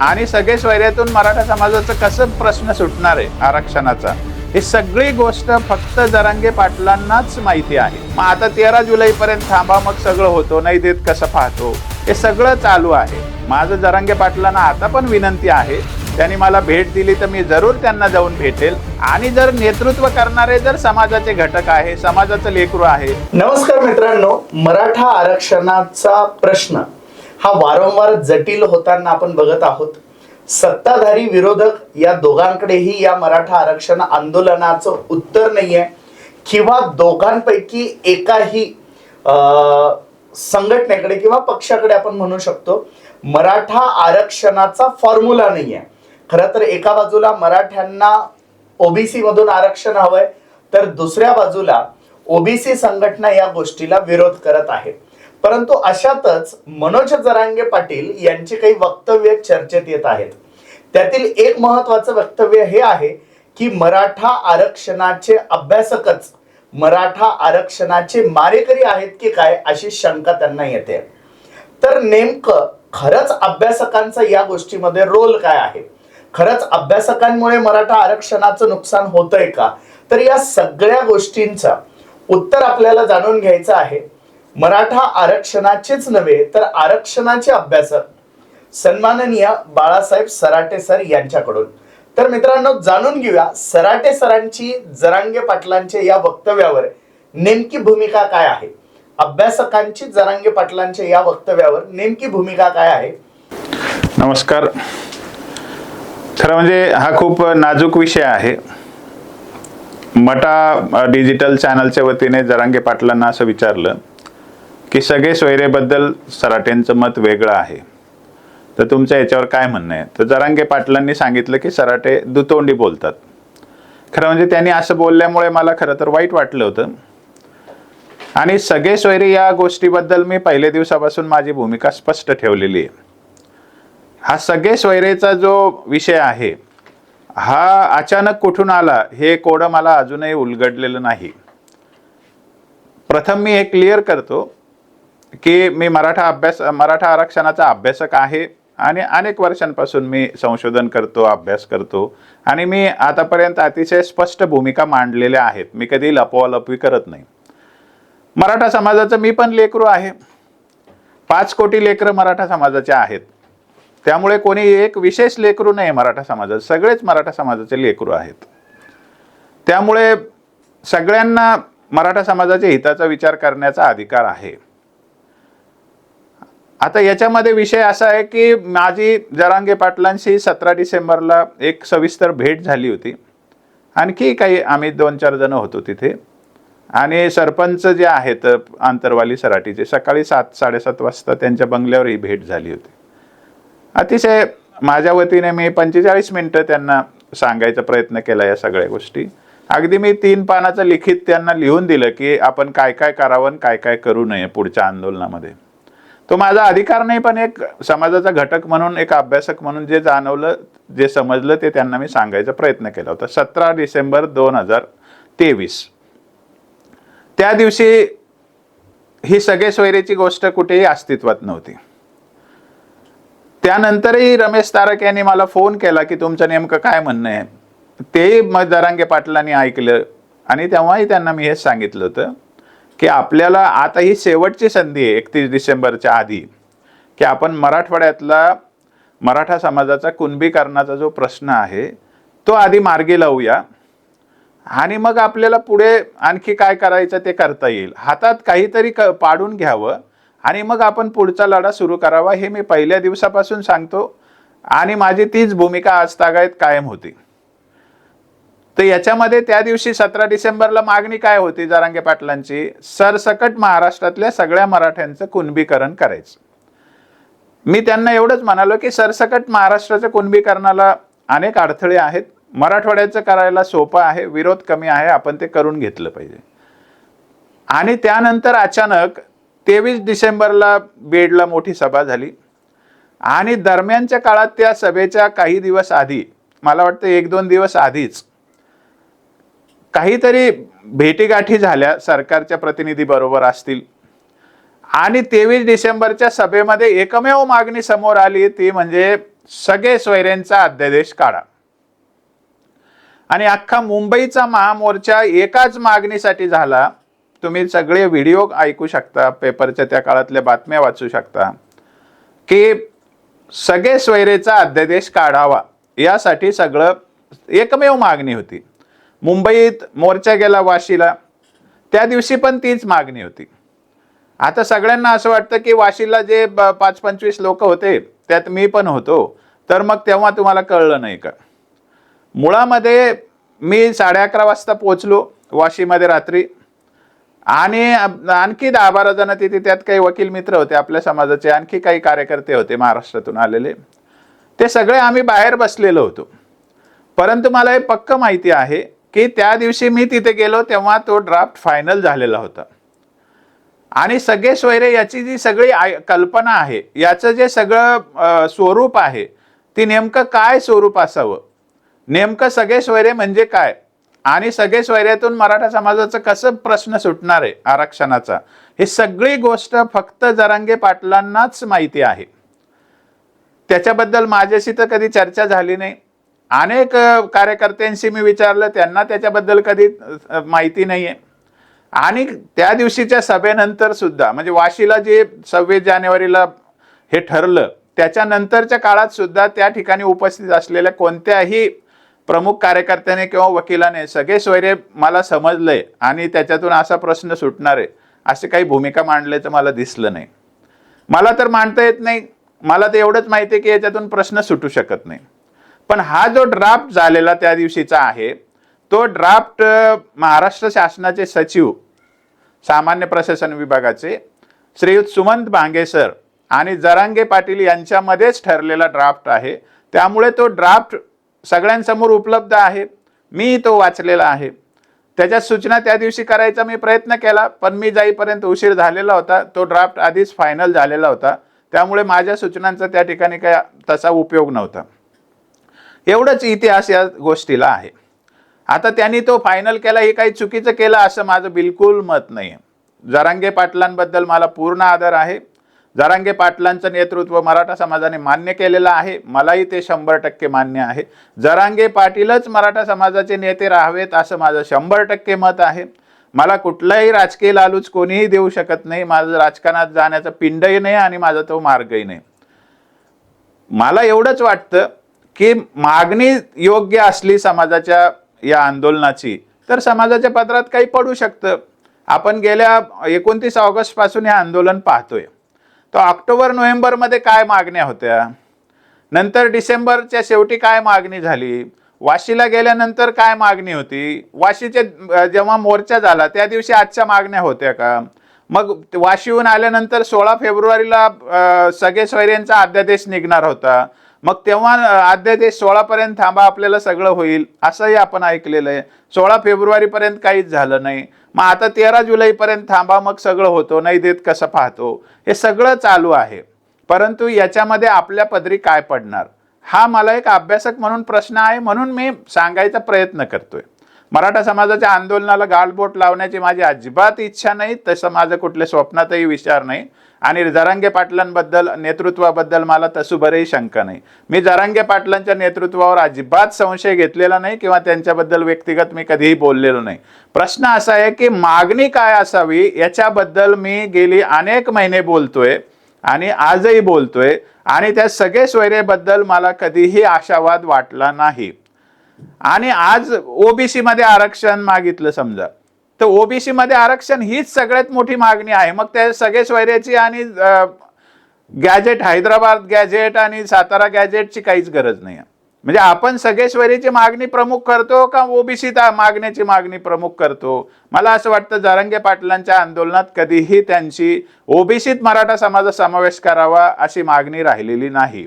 आणि सगळे स्वैर्यातून मराठा समाजाचं कसं प्रश्न सुटणार आहे आरक्षणाचा ही सगळी गोष्ट फक्त जरांगे पाटलांनाच माहिती आहे. मग आता तेरा जुलै पर्यंत थांबा मग सगळं होतो नाही देत कसं पाहतो? हे सगळं चालू आहे. माझं जरांगे पाटलांना आता पण विनंती आहे त्यांनी मला भेट दिली तर मी जरूर त्यांना जाऊन भेटेल. आणि जर नेतृत्व करणारे जर समाजाचे घटक आहे समाजाचं लेकरू आहे. नमस्कार मित्रांनो मराठा आरक्षणाचा प्रश्न. हा वारंवार जटिल होताना आपण बघत आहोत. सत्ताधारी विरोधक या दोघांकडेही या मराठा आरक्षण आंदोलनाचं उत्तर नाहीये. किंवा दोघांपैकी एकाही संघटनेकडे किंवा पक्षाकडे आपण म्हणू शकतो मराठा आरक्षणाचा फॉर्म्युला नाहीये. खरं तर एका बाजूला मराठ्यांना ओबीसी मधून आरक्षण हवंय तर दुसऱ्या बाजूला ओबीसी संघटना या गोष्टीला विरोध करत आहे परंतु अशातच मनोज जरांगे पाटील यांची काही वक्तव्य चर्चेत येत आहेत. त्यातील एक महत्वाचं वक्तव्य हे आहे की मराठा आरक्षणाचे अभ्यासकच मराठा आरक्षणाचे मारेकरी आहेत की काय अशी शंका त्यांना येते. तर नेमकं खरंच अभ्यासकांचा या गोष्टीमध्ये रोल काय आहे? खरंच अभ्यासकांमुळे मराठा आरक्षणाचं नुकसान होतंय का? तर या सगळ्या गोष्टींचं उत्तर आपल्याला जाणून घ्यायचं आहे. मराठा आरक्षणाचेच नव्हे तर आरक्षणाचे अभ्यासक. सन्माननीय बाळासाहेब सराटे सर यांच्याकडून. तर मित्रांनो जाणून घेऊया सराटे सरांची जरांगे पाटलांचे या वक्तव्यावर नेमकी भूमिका काय आहे? अभ्यासकांची जरांगे पाटलांच्या या वक्तव्यावर नेमकी भूमिका काय आहे? नमस्कार. खरं म्हणजे हा खूप नाजूक विषय आहे. मटा डिजिटल चॅनलच्या वतीने जरांगे पाटलांना असं विचारलं. की सगळे सोयरेबद्दल सराटेंचं मत वेगळं आहे. तर तुमचं याच्यावर काय म्हणणं आहे? तर जरांगे पाटलांनी सांगितलं की सराटे दुतोंडी बोलतात. खरं म्हणजे त्यांनी असं बोलल्यामुळे मला खरं तर वाईट वाटलं होतं. आणि सगळे सोयरे या गोष्टीबद्दल मी पहिल्या दिवसापासून माझी भूमिका स्पष्ट ठेवलेली आहे. हा सगळे स्वैरेचा जो विषय आहे हा अचानक कुठून आला हे कोडं मला अजूनही उलगडलेलं नाही. प्रथम मी हे क्लिअर करतो की मी मराठा अभ्यास मराठा आरक्षणाचा अभ्यासक आहे आणि अनेक वर्षांपासून मी संशोधन करतो अभ्यास करतो. आणि मी आतापर्यंत अतिशय स्पष्ट भूमिका मांडलेल्या आहेत. मी कधी लपवालपवी करत नाही. मराठा समाजाचं मी पण लेकरू आहे. पाच कोटी लेकरं मराठा समाजाचे आहेत. त्यामुळे कोणी एक विशेष लेकरू नाही मराठा समाजात. सगळेच मराठा समाजाचे लेकरू आहेत. त्यामुळे सगळ्यांना मराठा समाजाच्या हिताचा विचार करण्याचा अधिकार आहे. आता याच्यामध्ये विषय असा आहे की माझी जरांगे पाटलांशी सतरा डिसेंबरला एक सविस्तर भेट झाली होती. आणखी काही आम्ही दोन चार जण होतो तिथे. आणि सरपंच जे आहेत आंतरवाली सराटीचे सकाळी सात साडेसात वाजता त्यांच्या बंगल्यावर ही भेट झाली होती. अतिशय माझ्या वतीने मी पंचेचाळीस मिनटं त्यांना सांगायचा प्रयत्न केला या सगळ्या गोष्टी. अगदी मी तीन पानाचं लिखित त्यांना लिहून दिलं की आपण काय काय करावं काय काय करू नये पुढच्या आंदोलनामध्ये. तो माझा अधिकार नाही पण एक समाजाचा घटक म्हणून एक अभ्यासक म्हणून जे जाणवलं जे समजलं ते त्यांना मी सांगायचा प्रयत्न केला होता. सतरा डिसेंबर दोन हजार तेवीस. त्या दिवशी ही सगळे सोयरेची गोष्ट कुठेही अस्तित्वात नव्हती. त्यानंतरही रमेश तारक यांनी मला फोन केला की तुमचं नेमकं काय म्हणणं आहे? तेही मग दरांगे पाटलांनी ऐकलं आणि तेव्हाही त्यांना मी हेच सांगितलं होतं की आपल्याला आता ही शेवटची संधी आहे एकतीस डिसेंबरच्या आधी की आपण मराठवाड्यातला मराठा समाजाचा कुणबीकरणाचा जो प्रश्न आहे तो आधी मार्गी लावूया. आणि मग आपल्याला पुढे आणखी काय करायचं ते करता येईल. हातात काहीतरी क पाडून घ्यावं आणि मग आपण पुढचा लढा सुरू करावा हे मी पहिल्या दिवसापासून सांगतो. आणि माझी तीच भूमिका आज तागायत कायम होती. तर याच्यामध्ये त्या दिवशी सतरा डिसेंबरला मागणी काय होती जारांगे पाटलांची? सरसकट महाराष्ट्रातल्या सगळ्या मराठ्यांचं कुणबीकरण करायचं. मी त्यांना एवढंच म्हणालो की सरसकट महाराष्ट्राच्या कुणबीकरणाला अनेक अडथळे आहेत. मराठवाड्याचं करायला सोपं आहे विरोध कमी आहे आपण ते करून घेतलं पाहिजे. आणि त्यानंतर अचानक तेवीस डिसेंबरला बेडला मोठी सभा झाली. आणि दरम्यानच्या काळात त्या सभेच्या काही दिवस आधी मला वाटतं एक दोन दिवस आधीच काहीतरी भेटीगाठी झाल्या सरकारच्या प्रतिनिधी बरोबर असतील. आणि तेवीस डिसेंबरच्या सभेमध्ये एकमेव मागणी समोर आली ती म्हणजे सगळे सोयऱ्यांचा अध्यादेश काढा. आणि अख्खा मुंबईचा महामोर्चा एकाच मागणीसाठी झाला. तुम्ही सगळे व्हिडिओ ऐकू शकता पेपरच्या त्या काळातल्या बातम्या वाचू शकता. की सगळे स्वैरेचा अध्यादेश काढावा यासाठी सगळं एकमेव मागणी होती. मुंबईत मोर्चा गेला वाशीला. त्या दिवशी पण तीच मागणी होती. आता सगळ्यांना असं वाटतं की वाशीला जे ब- पाच पंचवीस लोक होते त्यात मी पण होतो. तर मग तेव्हा तुम्हाला कळलं नाही का? मुळामध्ये मी साडे अकरा वाजता पोचलो वाशीमध्ये रात्री. आणि आणखी दहा बारा जण तिथे त्यात काही वकील मित्र होते आपल्या समाजाचे आणखी काही कार्यकर्ते होते महाराष्ट्रातून आलेले. ते सगळे आम्ही बाहेर बसलेलो होतो. परंतु मला हे पक्क माहिती आहे की त्या दिवशी मी तिथे गेलो तेव्हा तो ड्राफ्ट फायनल झालेला होता. आणि सगळे सोयरे याची जी सगळी आय- कल्पना आहे याचं जे सगळं स्वरूप आहे ती नेमकं काय स्वरूप असावं? नेमकं सगळे सोयरे म्हणजे काय? आणि सगळे सोयऱ्यातून मराठा समाजाचं कसं प्रश्न सुटणार आहे आरक्षणाचा? ही सगळी गोष्ट फक्त जरांगे पाटलांनाच माहिती आहे. त्याच्याबद्दल माझ्याशी तर कधी चर्चा झाली नाही. अनेक कार्यकर्त्यांशी मी विचारलं त्यांना त्याच्याबद्दल कधी माहिती नाही आहे आणि त्या दिवशीच्या सभेनंतर सुद्धा म्हणजे वाशीला जे सव्वीस जानेवारीला हे ठरलं त्याच्यानंतरच्या काळात सुद्धा त्या ठिकाणी उपस्थित असलेल्या कोणत्याही प्रमुख कार्यकर्त्याने किंवा वकिलाने सगळे सोयरे मला समजलंय आणि त्याच्यातून असा प्रश्न सुटणार आहे अशी काही भूमिका मांडल्याचं मला दिसलं नाही. मला तर मांडता येत नाही. मला तर एवढंच माहिती आहे की याच्यातून प्रश्न सुटू शकत नाही. पण हा जो ड्राफ्ट झालेला त्या दिवशीचा आहे तो ड्राफ्ट महाराष्ट्र शासनाचे सचिव सामान्य प्रशासन विभागाचे श्रीयुत सुमंत भांगेसर आणि जरांगे पाटील यांच्यामध्येच ठरलेला ड्राफ्ट आहे. त्यामुळे तो ड्राफ्ट सगळ्यांसमोर उपलब्ध आहे. मी तो वाचलेला आहे. त्याच्या सूचना त्या दिवशी करायचा मी प्रयत्न केला पण मी जाईपर्यंत उशीर झालेला होता. तो ड्राफ्ट आधीच फायनल झालेला होता. त्यामुळे माझ्या सूचनांचा त्या ठिकाणी काय तसा उपयोग नव्हता. एवढंच इतिहास या गोष्टीला आहे. आता त्यांनी तो फायनल केला हे काही चुकीचं केलं असं माझं बिलकुल मत नाही आहे जरांगे पाटलांबद्दल मला पूर्ण आदर आहे. जरांगे पाटलांचं नेतृत्व मराठा समाजाने मान्य केलेलं आहे. मलाही ते शंभर टक्के मान्य आहे. जरांगे पाटीलच मराठा समाजाचे नेते राहावेत असं माझं शंभर टक्के मत आहे. मला कुठलाही राजकीय लालूच कोणीही देऊ शकत नाही. माझं राजकारणात जाण्याचा पिंडही नाही आणि माझा तो मार्गही नाही. मला एवढंच वाटतं की मागणी योग्य असली समाजाच्या या आंदोलनाची तर समाजाच्या पत्रात काही पडू शकतं. आपण गेल्या एकोणतीस ऑगस्टपासून हे आंदोलन पाहतोय. तर ऑक्टोबर नोव्हेंबरमध्ये काय मागण्या होत्या? नंतर डिसेंबरच्या शेवटी काय मागणी झाली? वाशीला गेल्यानंतर काय मागणी होती? वाशीचे जेव्हा मोर्चा झाला त्या दिवशी आजच्या मागण्या होत्या का? मग वाशीहून आल्यानंतर सोळा फेब्रुवारीला सगळे स्वैर्यांचा अध्यादेश निघणार होता. मग तेव्हा अ, अध्यादेश सोळापर्यंत थांबा आपल्याला सगळं होईल असंही आपण ऐकलेलं आहे. सोळा फेब्रुवारीपर्यंत काहीच झालं नाही. मग आता तेरा जुलैपर्यंत थांबा मग सगळं होतो नाही देत कसं पाहतो? हे सगळं चालू आहे. परंतु याच्यामध्ये आपल्या पदरी काय पडणार? हा मला एक अभ्यासक म्हणून प्रश्न आहे म्हणून मी सांगायचा प्रयत्न करतोय. मराठा समाजाच्या आंदोलनाला गालबोट लावण्याची माझी अजिबात इच्छा नाही तसं माझं कुठल्या स्वप्नातही विचार नाही. आणि जरांगे पाटलांबद्दल नेतृत्वाबद्दल मला तसुभरही शंका नाही. मी जरांगे पाटलांच्या नेतृत्वावर अजिबात संशय घेतलेला नाही किंवा त्यांच्याबद्दल व्यक्तिगत मी कधीही बोललेलो नाही. प्रश्न असा आहे की मागणी काय असावी याच्याबद्दल मी गेली अनेक महिने बोलतोय आणि आजही बोलतोय आणि त्या सगळे सोयरेबद्दल मला कधीही आशावाद वाटला नाही. आणि आज ओबीसी मध्ये आरक्षण मागितलं समजा. तर ओबीसी मध्ये आरक्षण हीच सगळ्यात मोठी मागणी आहे. मग त्या सगळे स्वैर्याची आणि गॅजेट हैदराबाद गॅजेट आणि सातारा गॅजेटची काहीच गरज नाही आहे. म्हणजे आपण सगळे स्वैरीची मागणी प्रमुख करतो का ओबीसी मागण्याची मागणी प्रमुख करतो? मला असं वाटतं जरंगे पाटलांच्या आंदोलनात कधीही त्यांची ओबीसीत मराठा समाज समावेश करावा अशी मागणी राहिलेली नाही.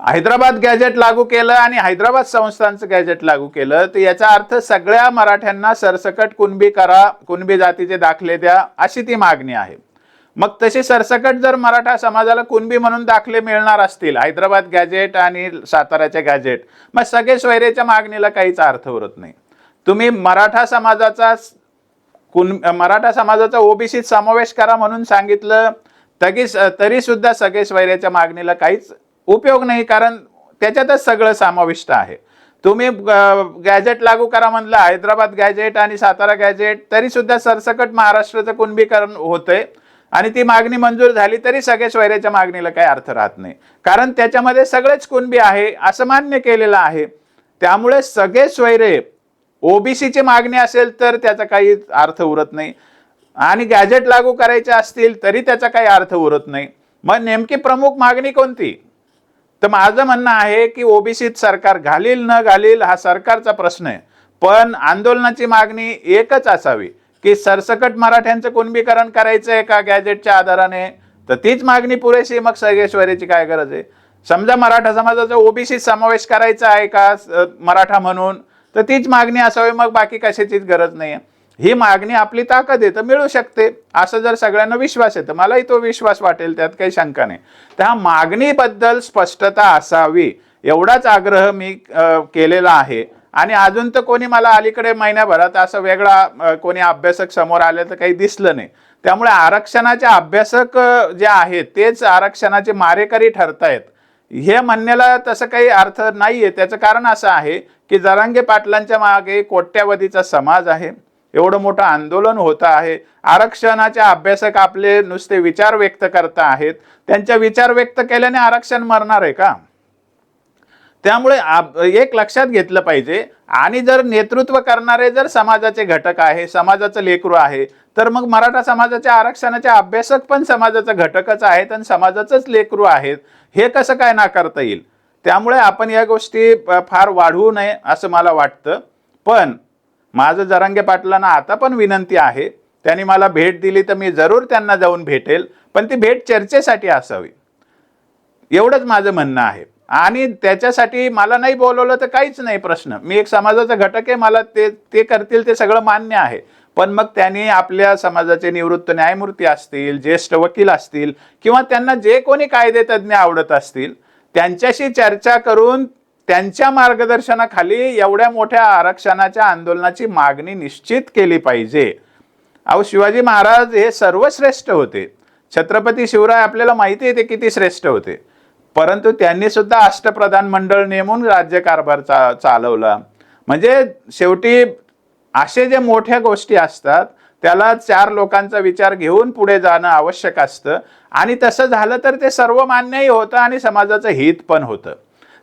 हैदराबाद गॅजेट लागू केलं आणि हैदराबाद संस्थांचं गॅजेट लागू केलं तर याचा अर्थ सगळ्या मराठ्यांना सरसकट कुणबी करा कुणबी जातीचे दाखले द्या अशी ती मागणी आहे. मग तशी सरसकट जर मराठा समाजाला कुणबी म्हणून दाखले मिळणार असतील हैदराबाद गॅजेट आणि साताऱ्याचे गॅजेट मग सगळे सोयरेच्या मागणीला काहीच अर्थ उरत नाही. तुम्ही मराठा समाजाचा कुण मराठा समाजाचा ओबीसीत समावेश करा म्हणून सांगितलं तरी तरी सुद्धा सगळे स्वैर्याच्या मागणीला काहीच उपयोग नाही कारण त्याच्यातच सगळं समाविष्ट आहे. तुम्ही गॅजेट लागू करा म्हणलं हैदराबाद गॅजेट आणि सातारा गॅजेट तरी सुद्धा सरसकट महाराष्ट्राचं कुणबीकरण होतंय. आणि ती मागणी मंजूर झाली तरी सगळ्या स्वैराच्या मागणीला काही अर्थ राहत नाही. कारण त्याच्यामध्ये सगळेच कुणबी आहे असं मान्य केलेलं आहे. त्यामुळे सगळे स्वैरे ओबीसीची मागणी असेल तर त्याचा काही अर्थ उरत नाही. आणि गॅजेट लागू करायचे असतील तरी त्याचा काही अर्थ उरत नाही. मग नेमकी प्रमुख मागणी कोणती? तर माझं म्हणणं आहे की ओबीसीत सरकार घालील न घालील हा सरकारचा प्रश्न आहे. पण आंदोलनाची मागणी एकच असावी की सरसकट मराठ्यांचं कुणबीकरण करायचं आहे का गॅजेटच्या आधाराने? तर तीच मागणी पुरेशी मग सगळेश्वरीची काय गरज आहे? समजा मराठा समाजाचा ओबीसी समावेश करायचा आहे का मराठा म्हणून? तर तीच मागणी असावी. मग बाकी कशाचीच गरज नाही ही मागणी आपली ताकद आहे तर मिळू शकते. असं जर सगळ्यांना विश्वास आहे तर मलाही तो विश्वास वाटेल त्यात काही शंका नाही. त्या मागणीबद्दल स्पष्टता असावी एवढाच आग्रह मी केलेला आहे. आणि अजून तर कोणी मला अलीकडे महिन्याभरात असं वेगळा कोणी अभ्यासक समोर आले तर काही दिसलं नाही. त्यामुळे आरक्षणाचे अभ्यासक जे आहेत तेच आरक्षणाचे मारेकरी ठरतायत. हे म्हणण्याला तसं काही अर्थ नाही आहे त्याचं कारण असं आहे की जरांगे पाटलांच्या मागे कोट्यावधीचा समाज आहे. एवढं मोठं आंदोलन होत आहे. आरक्षणाच्या अभ्यासक आपले नुसते विचार व्यक्त करता आहेत. त्यांच्या विचार व्यक्त केल्याने आरक्षण मरणार आहे का? त्यामुळे एक लक्षात घेतलं पाहिजे. आणि जर नेतृत्व करणारे जर समाजाचे घटक आहे समाजाचं लेकरू आहे तर मग मराठा समाजाच्या आरक्षणाच्या अभ्यासक पण समाजाचा घटकच आहेत आणि समाजाचंच लेकरू आहेत. हे कसं काय नाकारता येईल? त्यामुळे आपण या गोष्टी फार वाढवू नये असं मला वाटतं. पण माझं जरांगे पाटलांना आता पण विनंती आहे त्यांनी मला भेट दिली तर मी जरूर त्यांना जाऊन भेटेल पण ती भेट चर्चेसाठी असावी. एवढंच माझं म्हणणं आहे. आणि त्याच्यासाठी मला नाही बोलवलं तर काहीच नाही प्रश्न. मी एक समाजाचा घटक आहे मला ते ते करतील ते सगळं मान्य आहे. पण मग त्यांनी आपल्या समाजाचे निवृत्त न्यायमूर्ती असतील ज्येष्ठ वकील असतील किंवा त्यांना जे कोणी कायदेतज्ञ आवडत असतील त्यांच्याशी चर्चा करून त्यांच्या मार्गदर्शनाखाली एवढ्या मोठ्या आरक्षणाच्या आंदोलनाची मागणी निश्चित केली पाहिजे. अहो शिवाजी महाराज हे सर्वश्रेष्ठ होते. छत्रपती शिवराय आपल्याला माहिती आहे ते किती श्रेष्ठ होते. परंतु त्यांनी सुद्धा अष्टप्रधान मंडळ नेमून राज्यकारभार चा चालवला. म्हणजे शेवटी असे जे मोठ्या गोष्टी असतात त्याला चार लोकांचा विचार घेऊन पुढे जाणं आवश्यक असतं. आणि तसं झालं तर ते सर्वमान्यही होतं आणि समाजाचं हित पण होतं.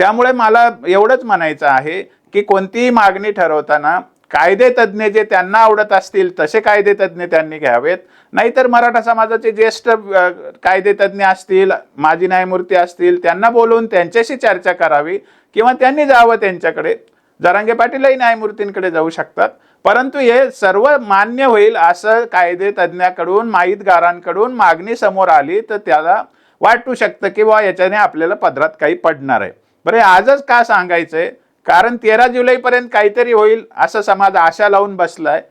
त्यामुळे मला एवढंच म्हणायचं आहे की कोणतीही मागणी ठरवताना कायदे तज्ज्ञ जे त्यांना आवडत असतील तसे कायदे तज्ज्ञ त्यांनी घ्यावेत. नाहीतर मराठा समाजाचे ज्येष्ठ कायदेतज्ज्ञ कायदे तज्ज्ञ असतील माजी न्यायमूर्ती असतील त्यांना बोलवून त्यांच्याशी चर्चा करावी किंवा त्यांनी जावं त्यांच्याकडे. जरांगे पाटीलही न्यायमूर्तींकडे जाऊ शकतात. परंतु हे सर्व मान्य होईल असं कायदे तज्ज्ञाकडून माहितगारांकडून मागणी समोर आली तर त्याला वाटू शकतं की बा याच्याने आपल्याला पदरात काही पडणार आहे. बरं आजच का सांगायचंय? कारण तेरा जुलैपर्यंत काहीतरी होईल असं समाज आशा लावून बसलाय.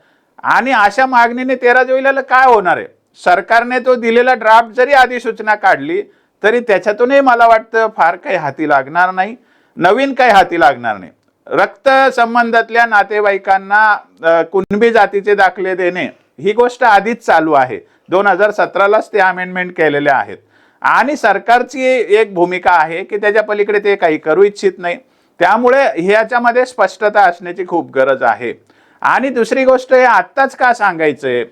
आणि अशा मागणीने तेरा जुलैला काय होणार आहे? सरकारने तो दिलेला ड्राफ्ट जरी अधिसूचना काढली तरी त्याच्यातूनही मला वाटतं फार काही हाती लागणार नाही. नवीन काही हाती लागणार नाही. रक्त संबंधातल्या नातेवाईकांना कुणबी जातीचे दाखले देणे ही गोष्ट आधीच चालू आहे. दोन हजार सतरालाच ते अमेंडमेंट केलेले आहेत. आणि सरकारची एक भूमिका आहे की त्याच्या पलीकडे ते काही करू इच्छित नाही. त्यामुळे ह्याच्यामध्ये स्पष्टता असण्याची खूप गरज आहे. आणि दुसरी गोष्ट हे आत्ताच का सांगायचंय?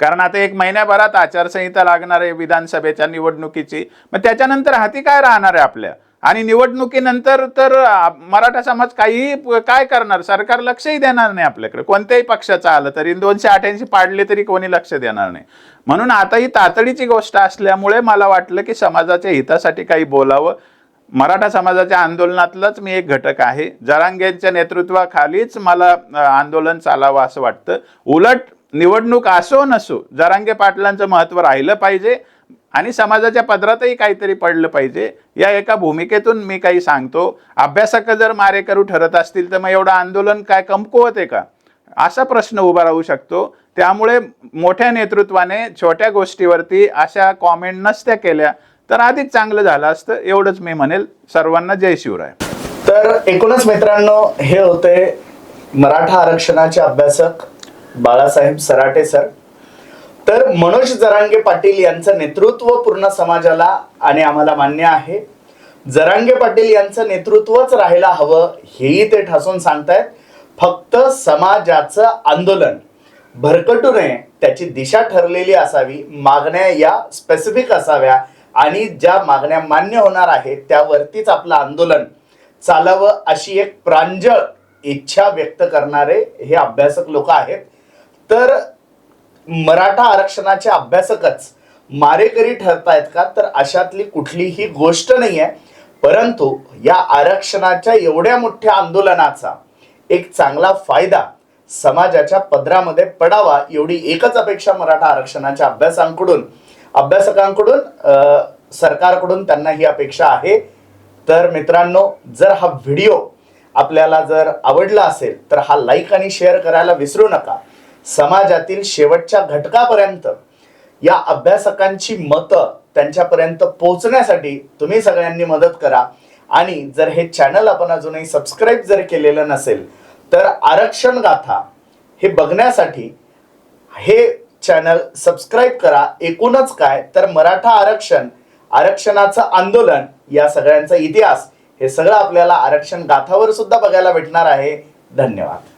कारण आता एक महिन्याभरात आचारसंहिता लागणार आहे विधानसभेच्या निवडणुकीची. मग त्याच्यानंतर हाती काय राहणार आहे आपल्या? आणि निवडणुकीनंतर तर मराठा समाज काहीही काय करणार? सरकार लक्षही देणार नाही आपल्याकडे. कोणत्याही पक्षाचं आलं तरी दोनशे अठ्याऐंशी पाडले तरी कोणी लक्ष देणार नाही. म्हणून आता ही तातडीची गोष्ट असल्यामुळे मला वाटलं की समाजाच्या हितासाठी काही बोलावं. मराठा समाजाच्या आंदोलनातलाच मी एक घटक आहे. जरांगेंच्या नेतृत्वाखालीच मला आंदोलन चालावं असं वाटतं. उलट निवडणूक असो नसो जरांगे पाटलांचं महत्त्व राहिलं पाहिजे. आणि समाजाच्या पदरातही काहीतरी पडलं पाहिजे. या एका भूमिकेतून मी काही सांगतो. अभ्यासक जर मारेकरू ठरत असतील तर मग एवढं आंदोलन काय कमकुवत आहे का? असा प्रश्न उभा राहू शकतो. त्यामुळे मोठ्या नेतृत्वाने छोट्या गोष्टीवरती अशा कॉमेंट नसत्या केल्या. तर अधिक चांगलं झालं असतं एवढंच मी म्हणेल. सर्वांना जय शिवराय. तर एकूणच मित्रांनो हे होते मराठा आरक्षणाचे अभ्यासक बाळासाहेब सराटे सर. तर मनोज जरांगे पाटील यांचं नेतृत्व पूर्ण समाजाला आणि आम्हाला मान्य आहे. जरांगे पाटील यांचं नेतृत्वच राहायला हवं हेही ते ठासून सांगतायत. फक्त समाजाचं आंदोलन भरकटू नये त्याची दिशा ठरलेली असावी मागण्या या स्पेसिफिक असाव्या आणि ज्या मागण्या मान्य होणार आहेत त्यावरतीच आपलं आंदोलन चालावं अशी एक प्रांजळ इच्छा व्यक्त करणारे हे अभ्यासक लोक आहेत. तर मराठा आरक्षणाचे अभ्यासकच मारेकरी ठरतायत का? तर अशातली कुठलीही गोष्ट नाही आहे परंतु या आरक्षणाच्या एवढ्या मोठ्या आंदोलनाचा एक चांगला फायदा समाजाच्या पदरामध्ये पडावा एवढी एकच अपेक्षा मराठा आरक्षणाच्या अभ्यासांकडून. अभ्यासकांकडून सरकारकडून त्यांना ही अपेक्षा आहे. तर मित्रांनो जर हा व्हिडिओ आपल्याला जर आवडला असेल तर हा लाईक आणि शेअर करायला विसरू नका. समाजातील शेवटच्या घटकापर्यंत या अभ्यासकांची मतं त्यांच्यापर्यंत पोहोचण्यासाठी तुम्ही सगळ्यांनी मदत करा. आणि जर हे चॅनल आपण अजूनही सबस्क्राईब जर केलेलं नसेल तर आरक्षण गाथा हे बघण्यासाठी हे चॅनल सबस्क्राईब करा. एकूणच काय? तर मराठा आरक्षण आरक्षणाचं आंदोलन या सगळ्यांचा इतिहास हे सगळं आपल्याला आरक्षण गाथावर सुद्धा बघायला भेटणार आहे. धन्यवाद.